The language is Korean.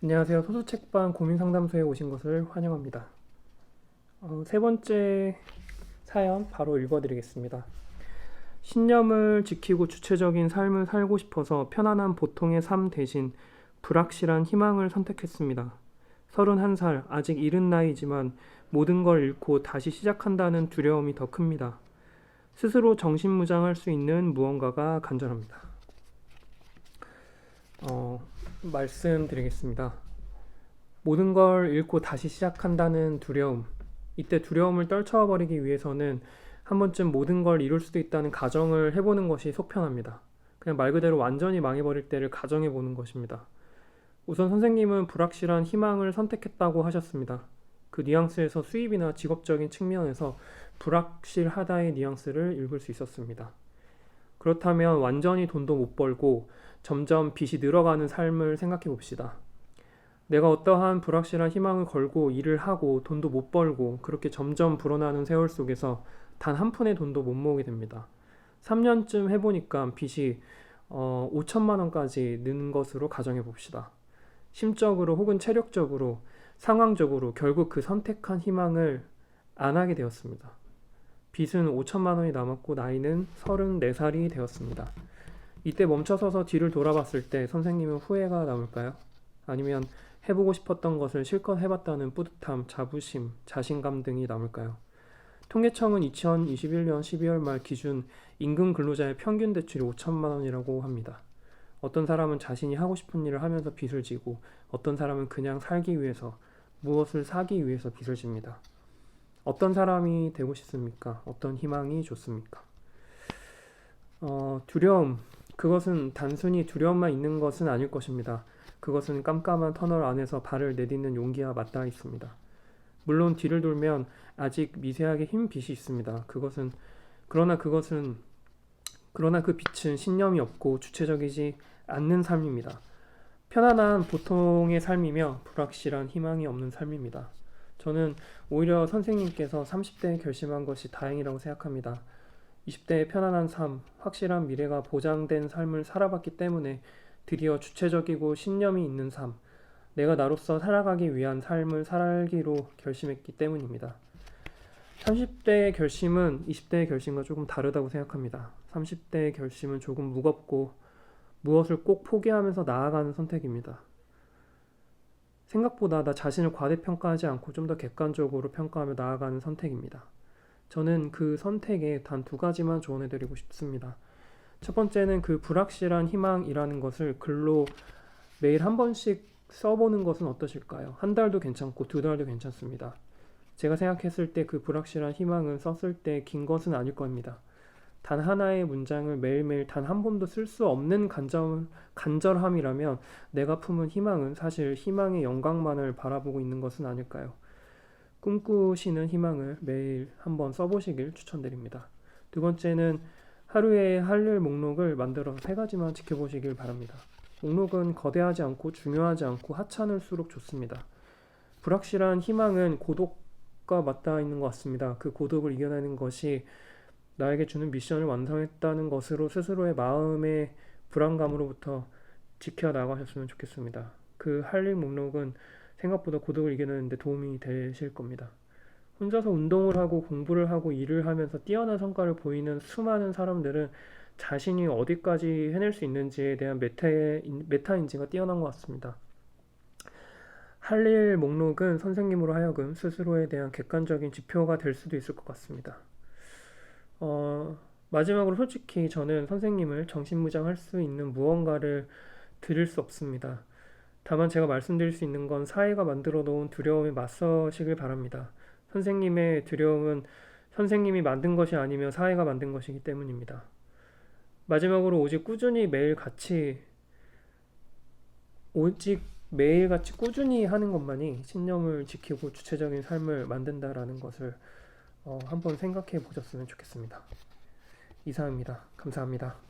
안녕하세요. 소수책방 고민상담소에 오신 것을 환영합니다. 어, 세 번째 사연 바로 읽어드리겠습니다. 신념을 지키고 주체적인 삶을 살고 싶어서 편안한 보통의 삶 대신 불확실한 희망을 선택했습니다. 31살, 아직 이른 나이지만 모든 걸 잃고 다시 시작한다는 두려움이 더 큽니다. 스스로 정신무장할 수 있는 무언가가 간절합니다. 어, 말씀드리겠습니다. 모든 걸 잃고 다시 시작한다는 두려움. 이때 두려움을 떨쳐버리기 위해서는 한 번쯤 모든 걸 이룰 수도 있다는 가정을 해보는 것이 속편합니다. 그냥 말 그대로 완전히 망해버릴 때를 가정해 보는 것입니다. 우선 선생님은 불확실한 희망을 선택했다고 하셨습니다. 그 뉘앙스에서 수입이나 직업적인 측면에서 불확실하다의 뉘앙스를 읽을 수 있었습니다. 그렇다면 완전히 돈도 못 벌고 점점 빚이 늘어가는 삶을 생각해 봅시다. 내가 어떠한 불확실한 희망을 걸고 일을 하고 돈도 못 벌고 그렇게 점점 불어나는 세월 속에서 단 한 푼의 돈도 못 모으게 됩니다. 3년쯤 해보니까 빚이 어, 5천만 원까지 는 것으로 가정해 봅시다. 심적으로 혹은 체력적으로 상황적으로 결국 그 선택한 희망을 안 하게 되었습니다. 빚은 5천만 원이 남았고 나이는 34살이 되었습니다. 이때 멈춰서서 뒤를 돌아봤을 때 선생님은 후회가 남을까요? 아니면 해보고 싶었던 것을 실컷 해봤다는 뿌듯함, 자부심, 자신감 등이 남을까요? 통계청은 2021년 12월 말 기준 임금 근로자의 평균 대출이 5천만 원이라고 합니다. 어떤 사람은 자신이 하고 싶은 일을 하면서 빚을 지고 어떤 사람은 그냥 살기 위해서 무엇을 사기 위해서 빚을 집니다. 어떤 사람이 되고 싶습니까? 어떤 희망이 좋습니까? 어, 두려움. 그것은 단순히 두려움만 있는 것은 아닐 것입니다. 그것은 깜깜한 터널 안에서 발을 내딛는 용기와 맞닿아 있습니다. 물론 뒤를 돌면 아직 미세하게 흰 빛이 있습니다. 그것은 그러나 그것은 그러나 그 빛은 신념이 없고 주체적이지 않는 삶입니다. 편안한 보통의 삶이며 불확실한 희망이 없는 삶입니다. 저는 오히려 선생님께서 30대에 결심한 것이 다행이라고 생각합니다. 20대의 편안한 삶, 확실한 미래가 보장된 삶을 살아봤기 때문에 드디어 주체적이고 신념이 있는 삶, 내가 나로서 살아가기 위한 삶을 살기로 결심했기 때문입니다. 30대의 결심은 20대의 결심과 조금 다르다고 생각합니다. 30대의 결심은 조금 무겁고 무엇을 꼭 포기하면서 나아가는 선택입니다. 생각보다 나 자신을 과대평가하지 않고 좀 더 객관적으로 평가하며 나아가는 선택입니다. 저는 그 선택에 단 두 가지만 조언해드리고 싶습니다. 첫 번째는 그 불확실한 희망이라는 것을 글로 매일 한 번씩 써보는 것은 어떠실까요? 한 달도 괜찮고 두 달도 괜찮습니다. 제가 생각했을 때 그 불확실한 희망은 썼을 때 긴 것은 아닐 겁니다. 단 하나의 문장을 매일매일 단 한 번도 쓸 수 없는 간절, 간절함이라면 내가 품은 희망은 사실 희망의 영광만을 바라보고 있는 것은 아닐까요? 꿈꾸시는 희망을 매일 한번 써보시길 추천드립니다. 두 번째는 하루에 할 일 목록을 만들어서 세 가지만 지켜보시길 바랍니다. 목록은 거대하지 않고 중요하지 않고 하찮을수록 좋습니다. 불확실한 희망은 고독과 맞닿아 있는 것 같습니다. 그 고독을 이겨내는 것이 나에게 주는 미션을 완성했다는 것으로 스스로의 마음의 불안감으로부터 지켜나가셨으면 좋겠습니다. 그 할 일 목록은 생각보다 고독을 이겨내는데 도움이 되실 겁니다. 혼자서 운동을 하고 공부를 하고 일을 하면서 뛰어난 성과를 보이는 수많은 사람들은 자신이 어디까지 해낼 수 있는지에 대한 메타의, 메타 인지가 뛰어난 것 같습니다. 할 일 목록은 선생님으로 하여금 스스로에 대한 객관적인 지표가 될 수도 있을 것 같습니다. 어, 마지막으로 솔직히 저는 선생님을 정신무장할 수 있는 무언가를 드릴 수 없습니다. 다만 제가 말씀드릴 수 있는 건 사회가 만들어 놓은 두려움에 맞서시길 바랍니다. 선생님의 두려움은 선생님이 만든 것이 아니며 사회가 만든 것이기 때문입니다. 마지막으로 오직 꾸준히 매일 같이 오직 매일 같이 꾸준히 하는 것만이 신념을 지키고 주체적인 삶을 만든다라는 것을 어, 한번 생각해 보셨으면 좋겠습니다. 이상입니다. 감사합니다.